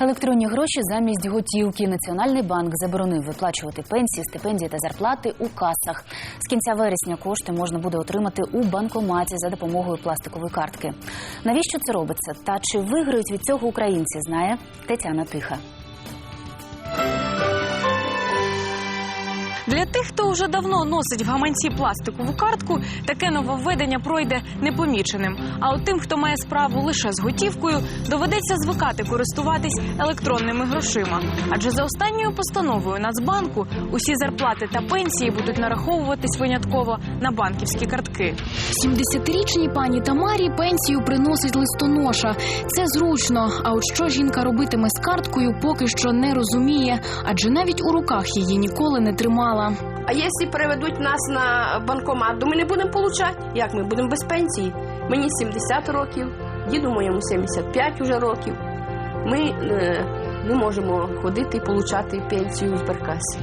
Електронні гроші замість готівки. Національний банк заборонив виплачувати пенсії, стипендії та зарплати у касах. З кінця вересня кошти можна буде отримати у банкоматі за допомогою пластикової картки. Навіщо це робиться? Та чи виграють від цього українці? Знає Тетяна Тиха. Для тих, хто вже давно носить в гаманці пластикову картку, таке нововведення пройде непоміченим. А от тим, хто має справу лише з готівкою, доведеться звикати користуватись електронними грошима. Адже за останньою постановою Нацбанку усі зарплати та пенсії будуть нараховуватись винятково на банківські картки. 70-річній пані Тамарі пенсію приносить листоноша. Це зручно. А от що жінка робитиме з карткою, поки що не розуміє, адже навіть у руках її ніколи не тримала. А якщо переведуть нас на банкомат, то ми не будемо получати. Як ми будемо без пенсії? Мені 70 років, діду моєму 75 уже років. Ми е, не можемо ходити і получати пенсію в Беркасі.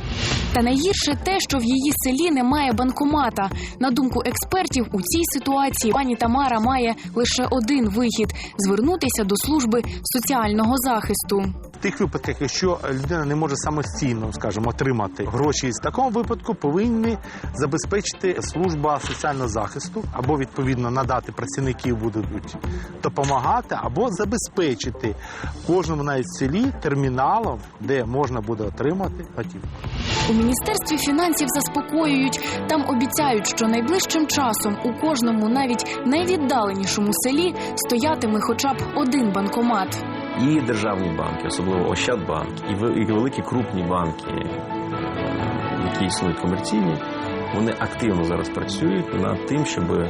Та найгірше те, що в її селі немає банкомата. На думку експертів, у цій ситуації пані Тамара має лише один вихід звернутися до служби соціального захисту. Тих випадках, якщо людина не може самостійно, скажімо, отримати гроші, в такому випадку повинні забезпечити служба соціального захисту або відповідно надати працівників будуть допомагати, або забезпечити кожному навіть селі терміналом, де можна буде отримати готівку. У міністерстві фінансів заспокоюють. Там обіцяють, що найближчим часом у кожному, навіть найвіддаленішому селі, стоятиме хоча б один банкомат. І державні банки, особливо Ощадбанк, і ве- великі крупні банки, які існують комерційні, вони активно зараз працюють над тим, щоб е,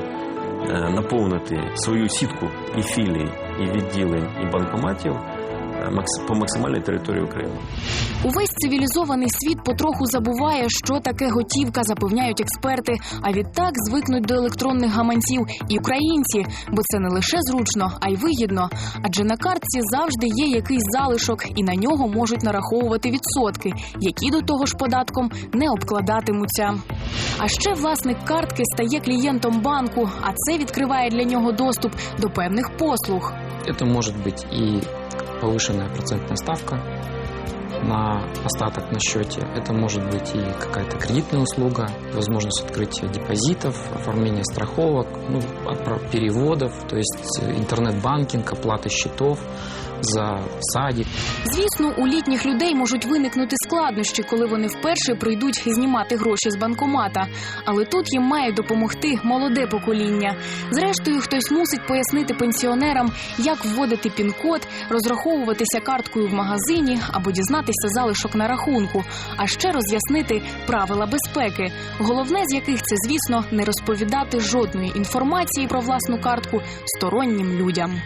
наповнити свою сітку і філій, і відділень, і банкоматів по максимальній території України. Увесь цивілізований світ потроху забуває, що таке готівка, запевняють експерти. А відтак звикнуть до електронних гаманців і українці, бо це не лише зручно, а й вигідно. Адже на картці завжди є якийсь залишок, і на нього можуть нараховувати відсотки, які до того ж податком не обкладатимуться. А ще власник картки стає клієнтом банку, а це відкриває для нього доступ до певних послуг. Это может быть и повышенная процентная ставка на остаток на счете. Это может быть и какая-то кредитная услуга, возможность открытия депозитов, оформления страховок, ну, переводов, то есть интернет-банкинг, оплата счетов за садик. Звісно, у літніх людей можуть виникнути складнощі, коли вони вперше прийдуть знімати гроші з банкомата. Але тут їм має допомогти молоде покоління. Зрештою, хтось мусить пояснити пенсіонерам, як вводити пін-код, розраховуватися карткою в магазині або дізнатися залишок на рахунку, а ще роз'яснити правила безпеки. Головне з яких це, звісно, не розповідати жодної інформації про власну картку стороннім людям.